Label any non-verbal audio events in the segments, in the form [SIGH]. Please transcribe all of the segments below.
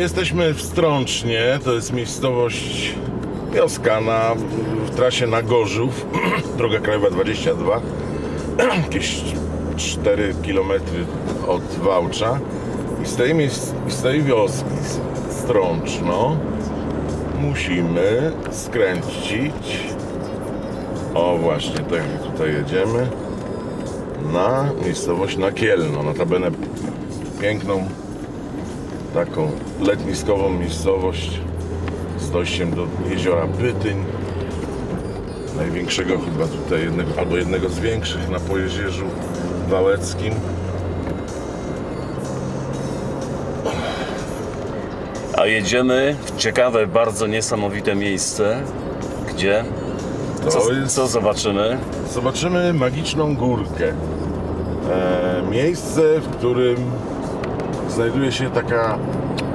jesteśmy w Strącznie, to jest miejscowość wioska na, w trasie na Gorzów, [CLEARS THROAT] droga krajowa 22, [CLEARS THROAT] jakieś 4 km od Wałcza. I z tej, z tej wioski, Strączno, musimy skręcić, o właśnie, tak tutaj jedziemy, na miejscowość Nakielno, notabene piękną taką letniskową miejscowość z dojściem do jeziora Bytyń. Największego chyba tutaj, jednego, albo jednego z większych na Pojezierzu Wałeckim. A jedziemy w ciekawe, bardzo niesamowite miejsce. Gdzie? Co, co zobaczymy? zobaczymy magiczną górkę. E, miejsce, w którym znajduje się taka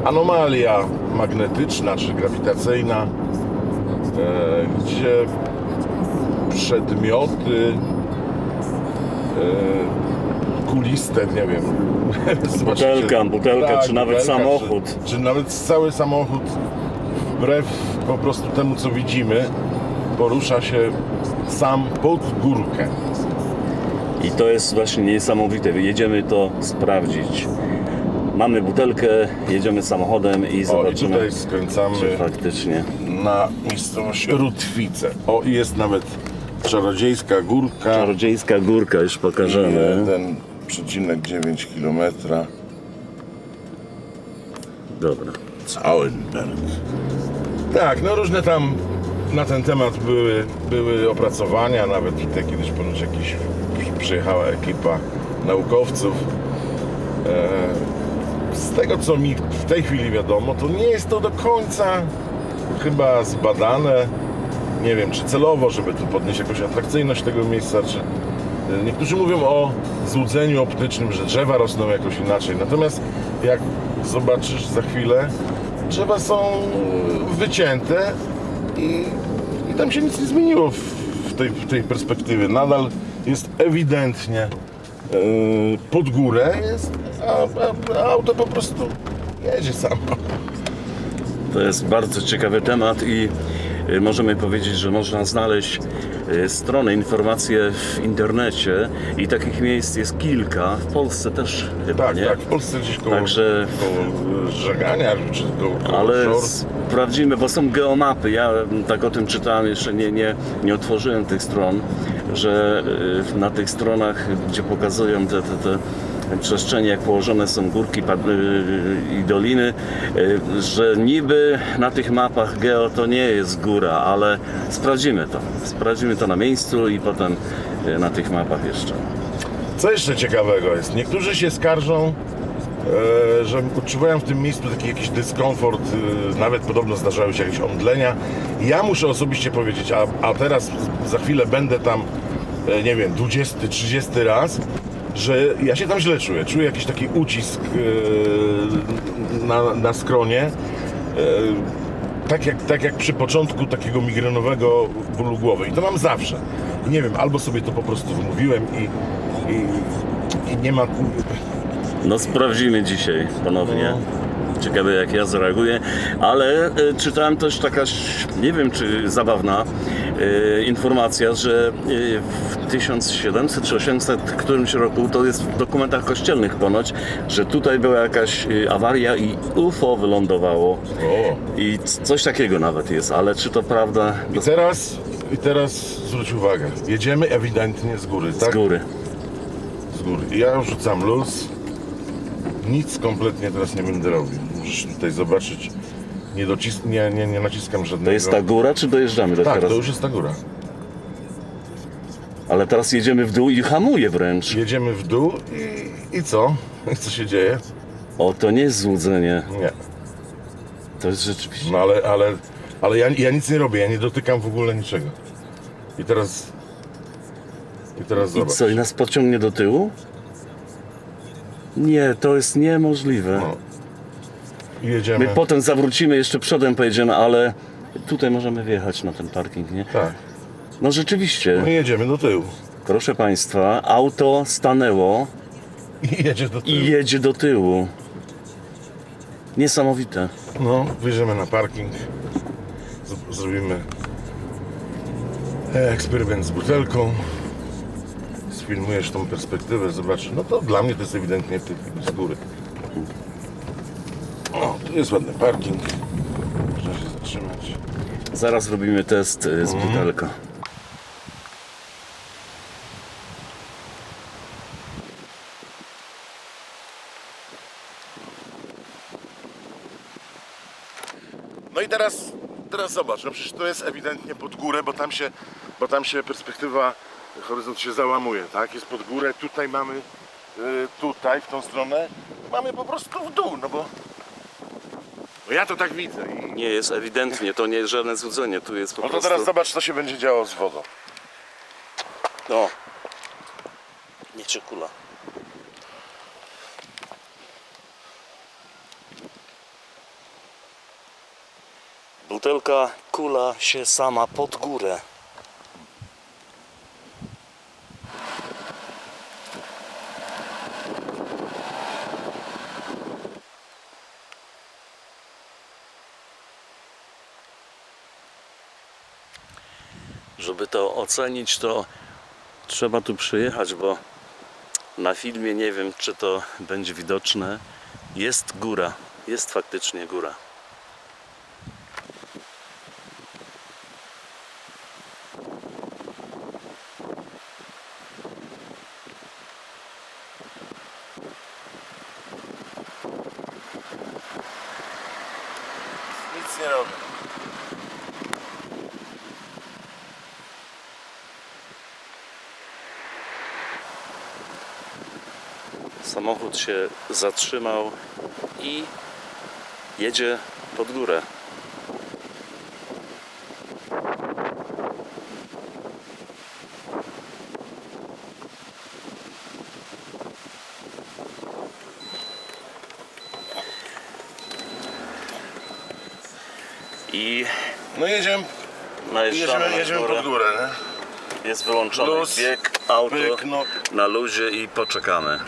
anomalia magnetyczna czy grawitacyjna, e, gdzie przedmioty e, kuliste, nie wiem. [LAUGHS] Butelka, butelka, czy nawet samochód. Czy, czy nawet cały samochód, wbrew po prostu temu, co widzimy, porusza się sam pod górkę. I to jest właśnie niesamowite. Jedziemy to sprawdzić. Mamy butelkę, jedziemy samochodem i O, i zobaczymy, tutaj skręcamy faktycznie. na miejscowość Rutwice. O, i jest nawet czarodziejska górka. Czarodziejska górka, już pokażemy. 1,9 km. Dobra. Auenberg. Tak, no różne tam na ten temat były, były opracowania, nawet tutaj kiedyś ponoć jakiś przyjechała ekipa naukowców. E, z tego co mi w tej chwili wiadomo, to nie jest to do końca chyba zbadane. Nie wiem, czy celowo, żeby tu podnieść jakąś atrakcyjność tego miejsca, czy e, Niektórzy mówią o złudzeniu optycznym, że drzewa rosną jakoś inaczej. Natomiast jak zobaczysz za chwilę, drzewa są wycięte i, i tam się nic nie zmieniło w, tej, w tej perspektywie. Nadal jest ewidentnie pod górę jest, a, a, auto po prostu jedzie samo. To jest bardzo ciekawy temat i y, możemy powiedzieć, że można znaleźć y, strony, informacje w internecie i takich miejsc jest kilka. W Polsce też chyba, Tak, nie? tak, w Polsce gdzieś koło, Także- koło Żegania, czy koło, koło Ale sprawdzimy, bo są geomapy. Ja tak o tym czytałem, jeszcze nie, nie, nie otworzyłem tych stron, że y, na tych stronach, gdzie pokazują te, te, te przestrzenie, jak położone są górki pad- y, i doliny, y, że niby na tych mapach geo to nie jest góra, ale sprawdzimy to. Sprawdzimy to na miejscu i potem y, na tych mapach jeszcze. Co jeszcze ciekawego jest? Niektórzy się skarżą, że odczuwają w tym miejscu taki jakiś dyskomfort, e, nawet podobno zdarzały się jakieś omdlenia. Ja muszę osobiście powiedzieć, a, a teraz za chwilę będę tam, e, nie wiem, 20, 30 raz, że ja się tam źle czuję. Czuję jakiś taki ucisk e, na, na skronie. E, tak jak, tak jak przy początku takiego migrenowego bólu głowy. I to mam zawsze. Nie wiem, albo sobie to po prostu wymówiłem i, i, i nie ma... No sprawdzimy dzisiaj ponownie. Ciekawe jak ja zareaguję, ale e, czytałem też taka, nie wiem czy zabawna e, informacja, że e, w 1700 czy 800 którymś roku, to jest w dokumentach kościelnych ponoć, że tutaj była jakaś e, awaria i UFO wylądowało i c- coś takiego nawet jest, ale czy to prawda I teraz, I teraz zwróć uwagę, jedziemy ewidentnie z góry, z tak? góry? Z góry. I ja rzucam luz. Nic kompletnie teraz nie będę robił. Możesz tutaj zobaczyć. Nie, docis- nie, nie, nie naciskam żadnego... To jest ta góra, czy dojeżdżamy do Tak, teraz? to już jest ta góra. Ale teraz jedziemy w dół i hamuje wręcz. Jedziemy w dół i, i co? Co się dzieje? O, to nie jest złudzenie. Nie. To jest rzeczywiście... No ale, ale, ale ja, ja nic nie robię, ja nie dotykam w ogóle niczego. I teraz. I teraz I zobacz. co, i nas pociągnie do tyłu? Nie, to jest niemożliwe. No. Jedziemy. My potem zawrócimy, jeszcze przodem pojedziemy, ale tutaj możemy wjechać na ten parking, nie? Tak. No rzeczywiście, My jedziemy do tyłu. proszę Państwa, auto stanęło I jedzie do tyłu. i jedzie do tyłu. Niesamowite. No, wyjdziemy na parking. Z- zrobimy eksperyment z butelką. Sfilmujesz tą perspektywę, zobaczysz. No to dla mnie to jest ewidentnie w tej chwili z góry. O, tu jest ładny parking. Można się zatrzymać. Zaraz robimy test y, z butelką. No i teraz, teraz zobacz, no przecież to jest ewidentnie pod górę, bo tam się, bo tam się perspektywa, horyzont się załamuje, tak? Jest pod górę, tutaj mamy, y, tutaj w tą stronę, mamy po prostu w dół, no bo no ja to tak widzę. I... Nie jest ewidentnie, to nie jest żadne złudzenie, tu jest po No to prostu... teraz zobacz, co się będzie działo z wodą. No. Niech się kula. Butelka kula się sama pod górę. Żeby to ocenić, to trzeba tu przyjechać, bo na filmie nie wiem, czy to będzie widoczne. Jest góra, jest faktycznie góra. Nic nie robię. Samochód się zatrzymał i jedzie pod górę. I No jedziemy, najeżdżamy jedziemy, na jedziemy górę. pod górę, nie? Jest wyłączony Luz, bieg, auto no. na luzie i poczekamy.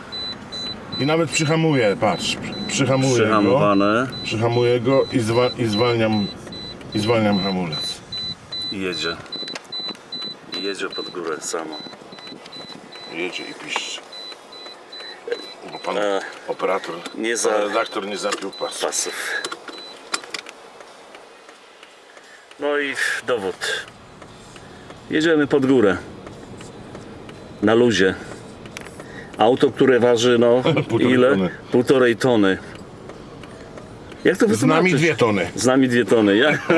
I nawet przyhamuję, patrz, przy- przyhamuję go. Przyhamowane Przyhamuję go i, zwa, i zwalniam i zwalniam hamulec. i jedzie. I jedzie pod górę samo. Jedzie i piszczy. Bo pan E, operator, nie za- pan redaktor nie zapił pasu. pasów. No i dowód. Jedziemy pod górę. Na luzie. Auto, które waży no [LAUGHS] Półtorej ile? tony. Półtorej tony. Jak to Z wytłumaczyć? nami dwie tony. Z nami dwie tony. Jak,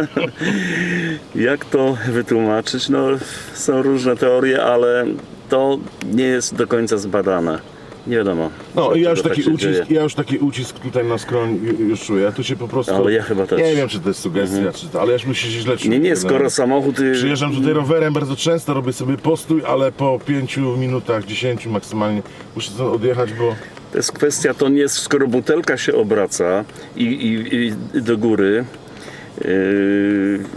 [LAUGHS] jak to wytłumaczyć? No, są różne teorie, ale to nie jest do końca zbadane. Nie wiadomo. No i ja już taki tak się ucisk, ja już taki ucisk tutaj na skroń ju- już czuję. Ja tu się po prostu. Ale ja chyba też. Mhm. Nie wiem, czy to jest sugestia, czy to, ale ja już mi się źle czuję. Nie, nie, skoro samochód... y, Przyjeżdżam tutaj rowerem bardzo często, robię sobie postój, ale po 5 minutach, 10 maksymalnie muszę stąd odjechać, bo To jest kwestia, to nie jest, skoro butelka się obraca i, i, i do góry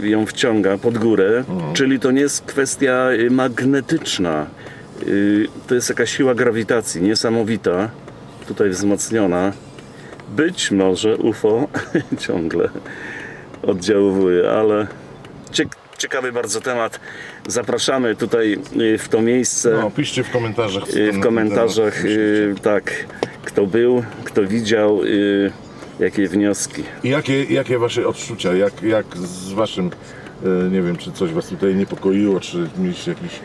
yy, ją wciąga pod górę, czyli to nie jest kwestia y, magnetyczna. Yy, to jest jakaś siła grawitacji niesamowita, tutaj wzmocniona. Być może UFO [LAUGHS] ciągle oddziałuje, ale ciek- ciekawy bardzo temat. Zapraszamy tutaj y, w to miejsce. no, piszcie w komentarzach. Y, w komentarzach y, tak, kto był, kto widział, y, jakie wnioski. I Jakie, jakie wasze odczucia, jak, jak z waszym, nie wiem, czy coś was tutaj niepokoiło, czy mieliście jakiś,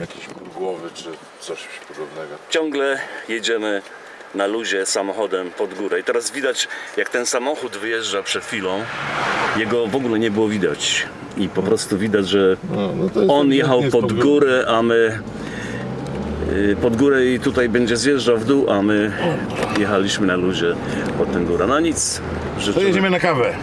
jakiś głowy, czy coś podobnego. Ciągle jedziemy na luzie samochodem pod górę. I teraz widać, jak ten samochód wyjeżdża przed chwilą, jego w ogóle nie było widać. I po prostu widać, że No, no to on jechał pod górę, a my y, pod górę i tutaj będzie zjeżdżał w dół, a my jechaliśmy na luzie pod tę górę. No nic, To życzymy jedziemy na kawę.